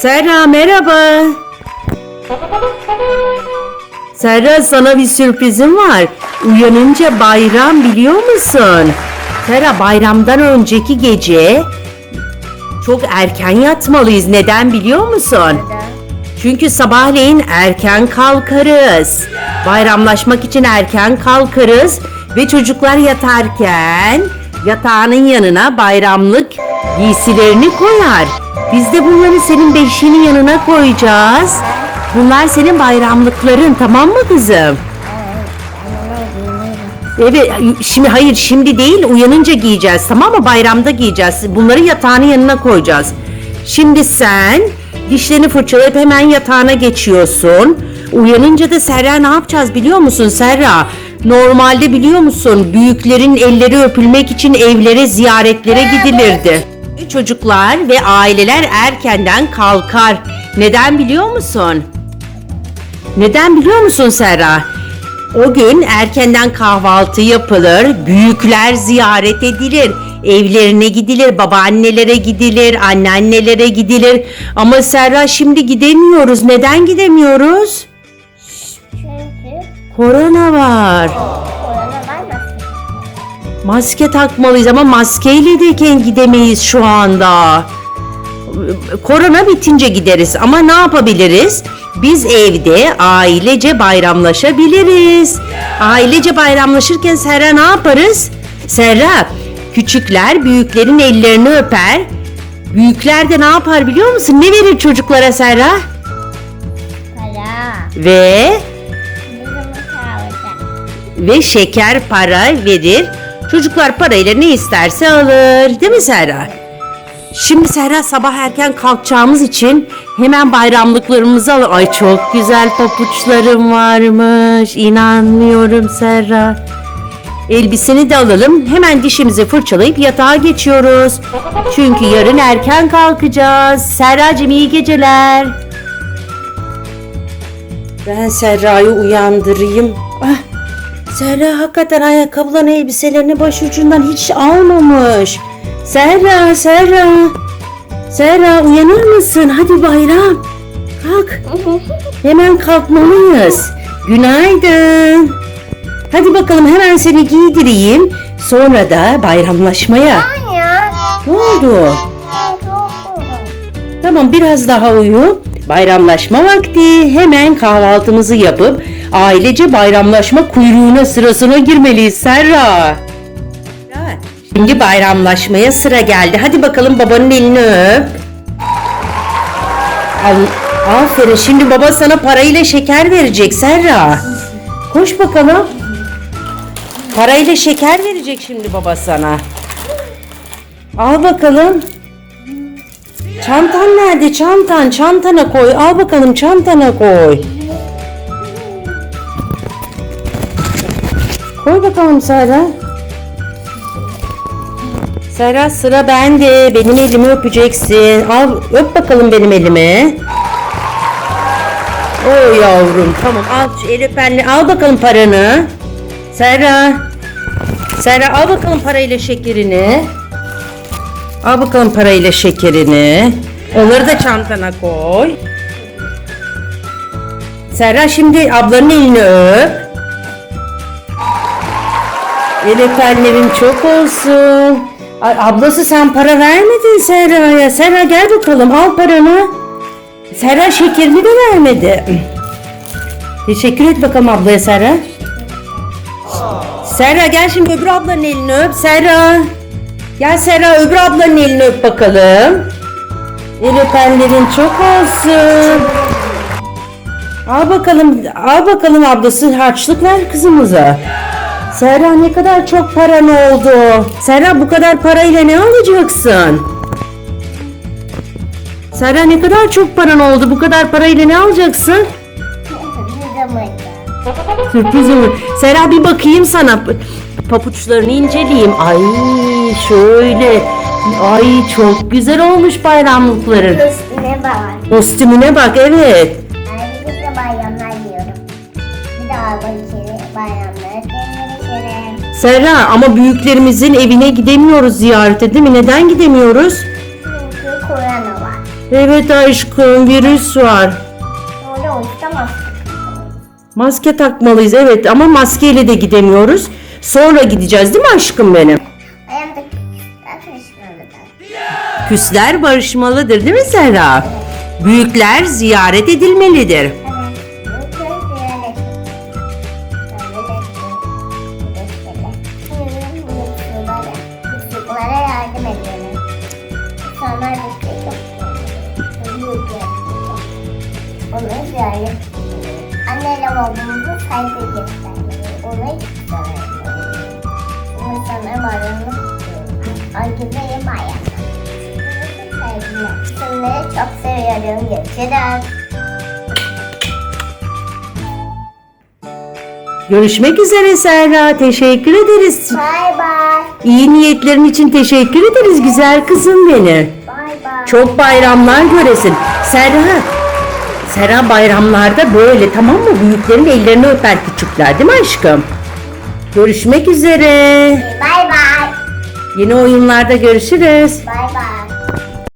Serra merhaba. Serra sana bir sürprizim var. Uyanınca bayram biliyor musun? Serra bayramdan önceki gece çok erken yatmalıyız. Neden biliyor musun? Çünkü sabahleyin erken kalkarız. Bayramlaşmak için erken kalkarız ve çocuklar yatarken yatağının yanına bayramlık giysilerini koyar. Biz de bunları senin beşiğinin yanına koyacağız. Bunlar senin bayramlıkların tamam mı kızım? Evet şimdi hayır şimdi değil uyanınca giyeceğiz tamam mı? Bayramda giyeceğiz. Bunları yatağının yanına koyacağız. Şimdi sen dişlerini fırçalayıp hemen yatağına geçiyorsun. Uyanınca da Serra ne yapacağız biliyor musun Serra? Normalde biliyor musun büyüklerin elleri öpülmek için evlere ziyaretlere gidilirdi çocuklar ve aileler erkenden kalkar neden biliyor musun neden biliyor musun Serra o gün erkenden kahvaltı yapılır, büyükler ziyaret edilir, evlerine gidilir, babaannelere gidilir, anneannelere gidilir. Ama Serra şimdi gidemiyoruz. Neden gidemiyoruz? Çünkü Korona var. Maske takmalıyız ama maskeyle deyken gidemeyiz şu anda. Korona bitince gideriz ama ne yapabiliriz? Biz evde ailece bayramlaşabiliriz. Ailece bayramlaşırken Serra ne yaparız? Serra, küçükler büyüklerin ellerini öper. Büyükler de ne yapar biliyor musun? Ne verir çocuklara Serra? Para. Ve ve şeker para verir. Çocuklar parayla ne isterse alır. Değil mi Serra? Şimdi Serra sabah erken kalkacağımız için hemen bayramlıklarımızı al. Ay çok güzel papuçlarım varmış. İnanmıyorum Serra. Elbiseni de alalım. Hemen dişimizi fırçalayıp yatağa geçiyoruz. Çünkü yarın erken kalkacağız. Serracığım iyi geceler. Ben Serra'yı uyandırayım. Ah, Serra hakikaten ayakkabıların elbiselerini başucundan hiç almamış. Serra, Serra. Serra uyanır mısın? Hadi bayram. Kalk. Hemen kalkmalıyız. Günaydın. Hadi bakalım hemen seni giydireyim. Sonra da bayramlaşmaya. Ya. Ne oldu? Tamam biraz daha uyu. Bayramlaşma vakti. Hemen kahvaltımızı yapıp ailece bayramlaşma kuyruğuna sırasına girmeliyiz Serra. Şimdi bayramlaşmaya sıra geldi. Hadi bakalım babanın elini öp. Aferin. Şimdi baba sana parayla şeker verecek Serra. Koş bakalım. Parayla şeker verecek şimdi baba sana. Al bakalım. Çantan nerede? Çantan. Çantana koy. Al bakalım çantana koy. Koy bakalım Serra. Serra sıra bende. Benim elimi öpeceksin. Al öp bakalım benim elimi. O yavrum tamam al şu el öpenli al bakalım paranı. Serra. Serra al bakalım parayla şekerini. Al bakalım parayla şekerini. Onları da çantana koy. Serra şimdi ablanın elini öp. El öpenlerin çok olsun. Ay, ablası sen para vermedin Serra'ya. Serra gel bakalım al paranı. Serra şekerini de vermedi. Teşekkür et bakalım ablaya Serra. Serra gel şimdi öbür ablanın elini öp. Serra. Gel Serra öbür ablanın elini öp bakalım. El çok olsun. Al bakalım, al bakalım ablası harçlık ver kızımıza. Serra ne kadar çok paran oldu. Serra bu kadar parayla ne alacaksın? Serra ne kadar çok paran oldu. Bu kadar parayla ne alacaksın? Sürpriz olur. Serra bir bakayım sana. Papuçlarını inceleyeyim. Ay şöyle. Ay çok güzel olmuş bayramlıkların. Üstüne bak. Kostümüne bak evet. Serra ama büyüklerimizin evine gidemiyoruz ziyarete değil mi? Neden gidemiyoruz? Çünkü korona var. Evet aşkım virüs var. Sonra uçtamaz. Maske takmalıyız evet ama maskeyle de gidemiyoruz. Sonra gideceğiz değil mi aşkım benim? Ayağımda karışmalıdır. Küsler barışmalıdır değil mi Serra? Büyükler ziyaret edilmelidir. Onları ziyaret. Anneyle babamıza saygı göstermeli. Onu hiç sevmiyorum. İnsanlar varlığını tutuyorum. Acıdayım ayakta. Sevgiler. Sizleri çok seviyorum. Görüşürüz. Görüşmek üzere Serra. Teşekkür ederiz. Bay bay. İyi niyetlerin için teşekkür ederiz güzel kızım benim. Çok bayramlar göresin. Serra. Serra bayramlarda böyle tamam mı? Büyüklerin ellerini öper küçükler değil mi aşkım? Görüşmek üzere. Bay bay. Yeni oyunlarda görüşürüz. Bay bay.